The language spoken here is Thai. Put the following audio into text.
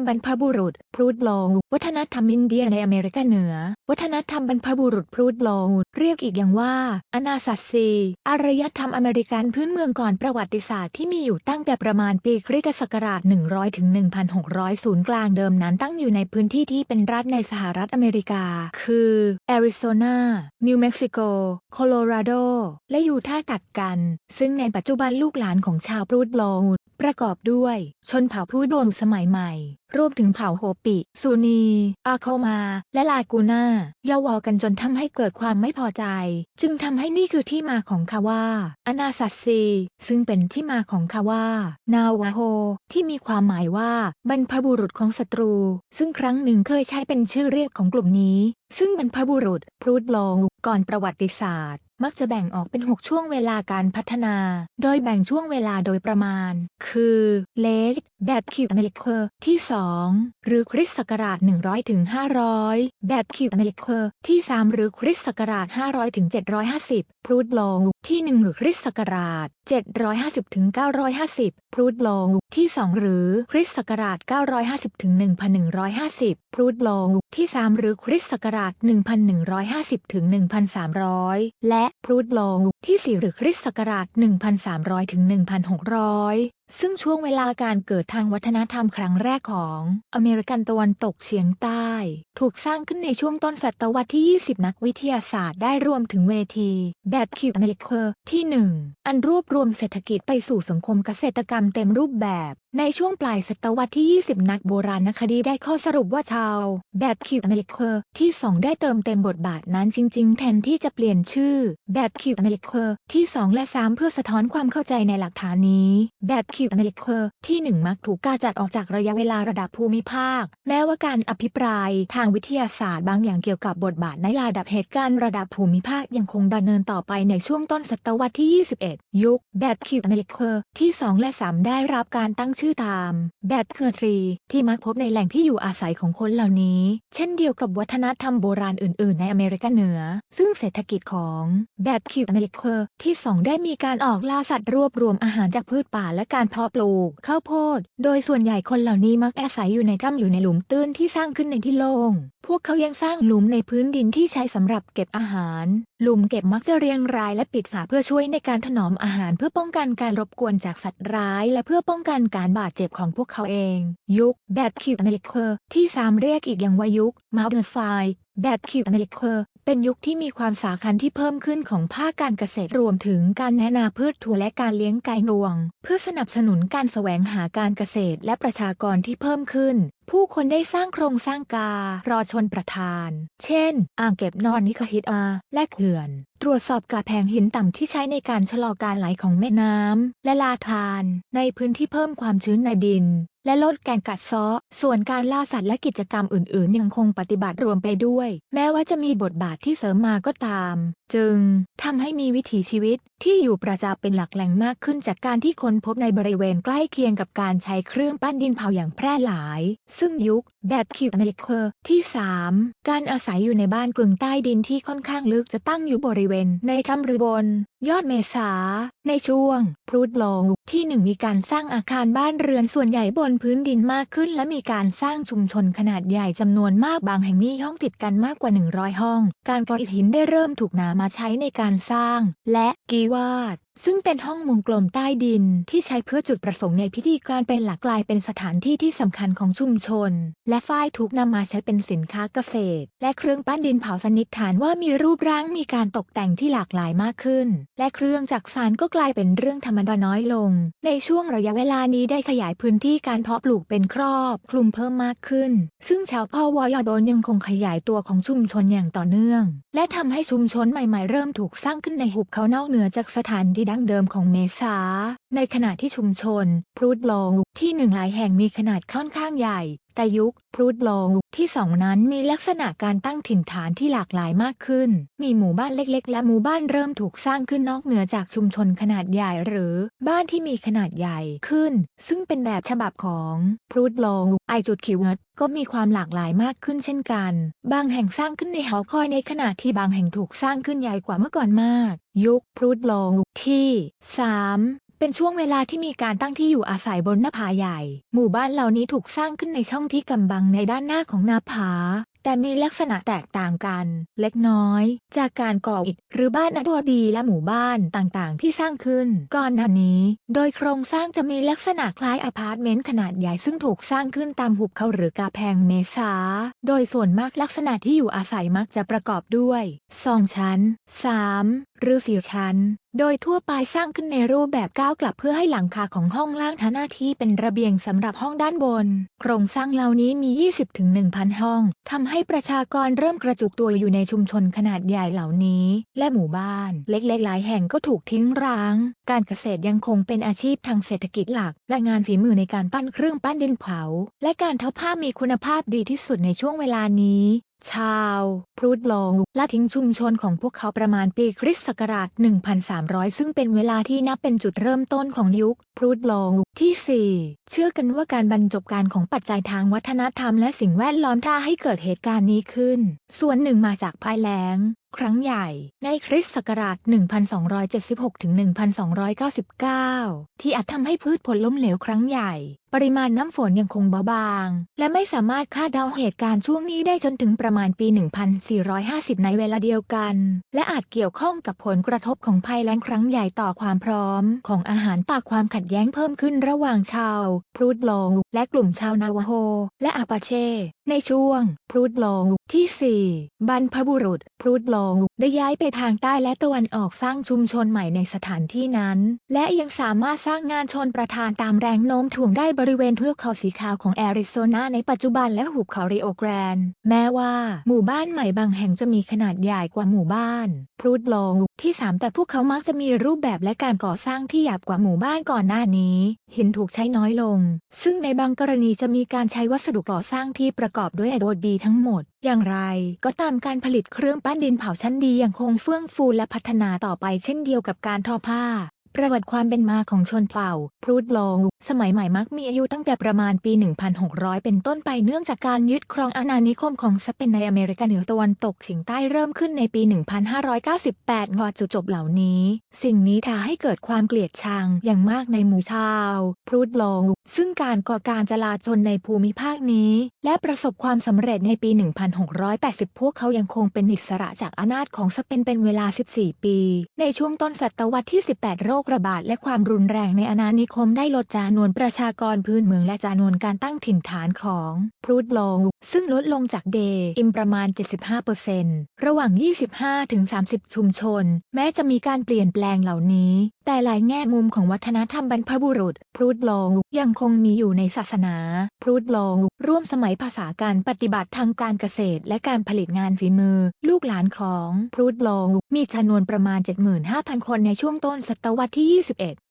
มบรรพบุรุษ รูดโบลวัฒนธรรมอินเดียในอเมริกาเหนือ วัฒนธรรมบรรพบุรุษพรูดโบลเรียกอีกอย่างว่าอนาสัตซีอารยธรรมอเมริกันพื้นเมืองก่อนประวัติศาสตร์ที่มีอยู่ตั้งแต่ประมาณปีคริสตศักราช 100ถึง1,600 ศูนย์กลางเดิมนั้นตั้งอยู่ในพื้นที่ที่เป็นรัฐในสหรัฐอเมริกา คือแอริโซนา นิวเม็กซิโก โคโลราโด และยูทาห์ตัดกัน ซึ่งในปัจจุบันลูกหลานของชาวพรูดโบลประกอบด้วย ชนเผ่าพูดโบลสมัยใหม่ รวมถึงเผ่าโฮปิซูนี อาโคมา และลากูน่าย่าวอกันจนทำให้เกิดความไม่พอใจ จึงทำให้นี่คือที่มาของคาว่าอนาสัตซีซึ่งเป็นที่มาของคาว่า นาวาโฮ ที่มีความหมายว่าบรรพบุรุษของศัตรู ซึ่งครั้งหนึ่งเคยใช้เป็นชื่อเรียกของกลุ่มนี้ ซึ่งบรรพบุรุษพรูดโบลก่อนประวัติศาสตร์ มักจะแบ่งออกเป็น 6 ช่วงเวลาการพัฒนา โดยแบ่งช่วงเวลาโดยประมาณ คือเลกแบดคิวอเมริกเที่ 2 หรือคริสต์ศักราช 100ถึง500แบดคิวอเมริกที่ 3 หรือคริสต์ศักราช 500ถึง750พรูดโลที่ 1 หรือคริสต์ศักราช 750ถึง950พรูดโลที่ 2 หรือคริสต์ศักราช 950ถึง1150พรูดโลที่ 3 หรือคริสต์ศักราช 1150ถึง1300 และพรูดโบลที่ 4 หรือคริสต์ศักราช 1300 ถึง 1600 ซึ่งช่วงเวลาการเกิดทางวัฒนธรรมครั้งแรกของอเมริกันตะวันตกเฉียงใต้ ถูกสร้างขึ้นในช่วงต้นศตวรรษที่ 20 นักวิทยาศาสตร์ได้รวมถึงเวทีแบดคิวอเมริกที่ 1 อันรวบรวมเศรษฐกิจไปสู่สังคมเกษตรกรรมเต็มรูปแบบ ในช่วงปลายศตวรรษที่ 20 นักโบราณคดีได้ข้อสรุปว่าชาวแบดคิวอเมริกที่ 2 ได้เติมเต็มบทบาทนั้นจริง ๆ แทนที่จะเปลี่ยนชื่อแบดคิวอเมริกที่ 2 และ 3 เพื่อสะท้อนความเข้าใจในหลักฐานนี้แบดคิิวอเมริกที่ 1 มักถูกกาจัดออกจากระยะเวลาระดับภูมิภาค แม้ว่าการอภิปรายทางวิทยาศาสตร์บางอย่างเกี่ยวกับบทบาทในระดับเหตุการณ์ระดับภูมิภาคยังคงดำเนินต่อไปในช่วงต้นศตวรรษที่ 21 ยุคแบดคิวอเมริกที่ 2 และ 3 ได้รับการตั้งชื่อตามแบดเคอร์ทรีที่มักพบในแหล่งที่อยู่อาศัยของคนเหล่านี้ เช่นเดียวกับวัฒนธรรมโบราณอื่น ๆ ในอเมริกาเหนือ ซึ่งเศรษฐกิจของแบดคิวอเมริกที่ 2 ได้มีการออกล่าสัตว์รวบรวมอาหารจากพืชป่าและการเพาะปลูกข้าวโพด โดยส่วนใหญ่คนเหล่านี้มักอาศัยอยู่ในถ้ำหรือในหลุมตื้นที่สร้างขึ้นในที่โล่ง วกเขายังสร้างหลุมในพื้นดินที่ใช้สำหรับเก็บอาหาร หลุมเก็บมักจะเรียงรายและปิดฝาเพื่อช่วยในการถนอมอาหารเพื่อป้องกันการรบกวนจากสัตว์ร้าย และเพื่อป้องกันการบาดเจ็บของพวกเขาเอง ยุคแบดคิวอเมริกที่3เรียกอีกอย่างว่ายุคมาเดอร์ไฟแบดคิวอเมริกเป็นยุคที่มีความสาคัญที่เพิ่มขึ้นของภาคการเกษตรรวมถึงการแนะนาพืชถั่วและการเลี้ยงไก่งวง เพื่อสนับสนุนการแสวงหาการเกษตรและประชากรที่เพิ่มขึ้น ผู้คนได้สร้างโครงสร้างการอชนประทาน เช่น อ่างเก็บนอนนิคฮิตอา และเขื่อน ตรวจสอบกาแพงหินต่ำที่ใช้ในการชะลอการไหลของแม่น้ำและลาทาน ในพื้นที่เพิ่มความชื้นในดิน และลดการกัดซาะส่วนการล่าสัตว์และกิจกรรมอื่นๆ ยังคงปฏิบัติรวมไปด้วย แม้ว่าจะมีบทบาทที่เสริมมาก็ตาม จึงทำให้มีวิถีชีวิตที่อยู่ประจาเป็นหลักแหล่งมากขึ้นจากการที่ค้นพบในบริเวณใกล้เคียงกับการใช้เครื่องปั้นดินเผาอย่างแพร่หลาย ซึ่งยุคแบดคิวอเมริกที่ 3 การอาศัยอยู่ในบ้านกึ่งใต้ดินที่ค่อนข้างลึกจะตั้งอยู่บริเวณ ในถ้ำหรือบน ยอดเมษา ในช่วงพรูดโลงที่หนึ่งมีการสร้างอาคารบ้านเรือนส่วนใหญ่บนพื้นดินมากขึ้น และมีการสร้างชุมชนขนาดใหญ่จำนวนมากบางแห่งมีห้องติดกันมากกว่า 100 ห้อง การก่ออิฐหินได้เริ่มถูกนำมาใช้ในการสร้าง และกีวาด ซึ่งเป็นห้องมุงกลมใต้ดินที่ใช้เพื่อจุดประสงค์ในพิธีการเป็นหลักกลายเป็นสถานที่ที่สำคัญของชุมชน และฝ้ายถูกนำมาใช้เป็นสินค้าเกษตร และเครื่องปั้นดินเผาสนิทฐานว่ามีรูปร่างมีการตกแต่งที่หลากหลายมากขึ้น และเครื่องจักสานก็กลายเป็นเรื่องธรรมดาน้อยลง ในช่วงระยะเวลานี้ได้ขยายพื้นที่การเพาะปลูกเป็นครอบ คลุมเพิ่มมากขึ้น ซึ่งชาวพ่อวอยอดนยังคงขยายตัวของชุมชนอย่างต่อเนื่อง และทำให้ชุมชนใหม่ ๆ เริ่มถูกสร้างขึ้นในหุบเขานอกเหนือจากสถานที่ดั้งเดิมของเนสาในขณะที่ชุมชน พรูดโลที่หนึ่งหลายแห่งมีขนาดค่อนข้างใหญ่แต่ยุคพรูดโลงที่สองนั้นมีลักษณะการตั้งถิ่นฐานที่หลากหลายมากขึ้น มีหมู่บ้านเล็ก ๆ และหมู่บ้านเริ่มถูกสร้างขึ้นนอกเหนือจากชุมชนขนาดใหญ่หรือบ้านที่มีขนาดใหญ่ขึ้น ซึ่งเป็นแบบฉบับของพรูดโลงไอจุดคิวเนก็มีความหลากหลายมากขึ้นเช่นกัน บางแห่งสร้างขึ้นในหอคอยในขณะที่บางแห่งถูกสร้างขึ้นใหญ่กว่าเมื่อก่อนมาก ยุคพรูดโลงที่ 3 เป็นช่วงเวลาที่มีการตั้งที่อยู่อาศัยบนหน้าผาใหญ่ หมู่บ้านเหล่านี้ถูกสร้างขึ้นในช่องที่กำบังในด้านหน้าของหน้าผา แต่มีลักษณะแตกต่างกันเล็กน้อย จากการก่ออิฐหรือบ้านอดวดีและหมู่บ้านต่างๆ ที่สร้างขึ้นก่อนหน้านี้ โดยโครงสร้างจะมีลักษณะคล้ายอพาร์ตเมนต์ขนาดใหญ่ซึ่งถูกสร้างขึ้นตามหุบเขาหรือกาแพงเมษา โดยส่วนมากลักษณะที่อยู่อาศัยมักจะประกอบด้วยสองชั้น 3 หรือสี่ชั้น โดยทั่วไปสร้างขึ้นในรูปแบบก้าวกลับเพื่อให้หลังคาของห้องล่างทำหน้าที่เป็นระเบียงสำหรับห้องด้านบน โครงสร้างเหล่านี้มี 20-1,000 ห้องทำให้ประชากรเริ่มกระจุกตัวอยู่ในชุมชนขนาดใหญ่เหล่านี้ และหมู่บ้าน เล็กๆ หลายแห่งก็ถูกทิ้งร้าง การเกษตรยังคงเป็นอาชีพทางเศรษฐกิจหลัก และงานฝีมือในการปั้นเครื่องปั้นดินเผา และการทอผ้ามีคุณภาพดีที่สุดในช่วงเวลานี้ ชาวพรูดลงละทิ้งชุมชนของพวกเขาประมาณปีคริสต์ศักราช 1,300 ซึ่งเป็นเวลาที่นับเป็นจุดเริ่มต้นของยุคพรูดลงที่ 4 เชื่อกันว่าการบรรจบการของปัจจัยทางวัฒนธรรมและสิ่งแวดล้อมท่าให้เกิดเหตุการณ์นี้ขึ้น ส่วนหนึ่งมาจากภัยแล้ง ครั้งใหญ่ในคริสต์ศักราช 1276ถึง1299 ที่อาจทำให้พืชผลล้มเหลวครั้งใหญ่ ปริมาณน้ำฝนยังคงเบาบาง และไม่สามารถคาดเดาเหตุการณ์ช่วงนี้ได้จนถึงประมาณปี 1450 ในเวลาเดียวกัน และอาจเกี่ยวข้องกับผลกระทบของภัยแล้งครั้งใหญ่ต่อความพร้อม ของอาหารปากความขัดแย้งเพิ่มขึ้นระหว่างชาว พรูดโลและกลุ่มชาวนาวาโฮ และอาปาเช่ ในช่วงพรูดลงที่ 4 บรรพบุรุษพรูดลงได้ย้ายไปทางใต้และตะวันออกสร้างชุมชนใหม่ในสถานที่นั้น และยังสามารถสร้างงานชนประทานตามแรงโน้มถ่วงได้บริเวณเทือกเขาสีขาวของแอริโซนาในปัจจุบันและหุบเขาริโอแกรนด์แม้ว่าหมู่บ้านใหม่บางแห่งจะมีขนาดใหญ่กว่าหมู่บ้านพรูดลงที่ 3 แต่พวกเขามักจะมีรูปแบบและการก่อสร้างที่หยาบกว่าหมู่บ้านก่อนหน้านี้ หินถูกใช้น้อยลง ซึ่งในบางกรณีจะมีการใช้วัสดุก่อสร้างที่ประกอบอบด้วยอะโดบีทั้งหมด อย่างไรก็ตามการผลิตเครื่องปั้นดินเผาชั้นดียังคงเฟื่องฟูและพัฒนาต่อไปเช่นเดียวกับการทอผ้า ประวัติความเป็นมาของชนเผ่าพรูดโลงสมัยใหม่มักมีอายุตั้งแต่ประมาณปี 1,600 เป็นต้นไปเนื่องจากการยึดครองอาณานิคมของสเปนในอเมริกาเหนือตะวันตกเฉียงใต้เริ่มขึ้นในปี 1598 งอจุดจบเหล่านี้ สิ่งนี้ทำให้เกิดความเกลียดชังอย่างมากในหมู่ชาวพรูดโลงซึ่งการก่อการจลาจลในภูมิภาคนี้ และประสบความสำเร็จในปี 1680 พวกเขายังคงเป็นอิสระจากอาณาจของสเปนเป็นเวลา 14 ปี ในช่วงต้นศตวรรษที่ 18โรคระบาดและความรุนแรงในอาณานิคมได้ลดจำนวนประชากรพื้นเมืองและจำนวนการตั้งถิ่นฐานของพรูดโลงซึ่งลดลงจากเดอิมประมาณ 75%ระหว่าง 25-30 ชุมชน แม้จะมีการเปลี่ยนแปลงเหล่านี้ แต่หลายแง่มุมของวัฒนธรรมบรรพบุรุษ พรูดโลงยังคงมีอยู่ในศาสนา พรูดโลงร่วมสมัยภาษาการปฏิบัติทางการเกษตร และการผลิตงานฝีมือ ลูกหลานของพรูดโลงมีจำนวนประมาณ 75,000 คนในช่วงต้นศตวรรษที่ 21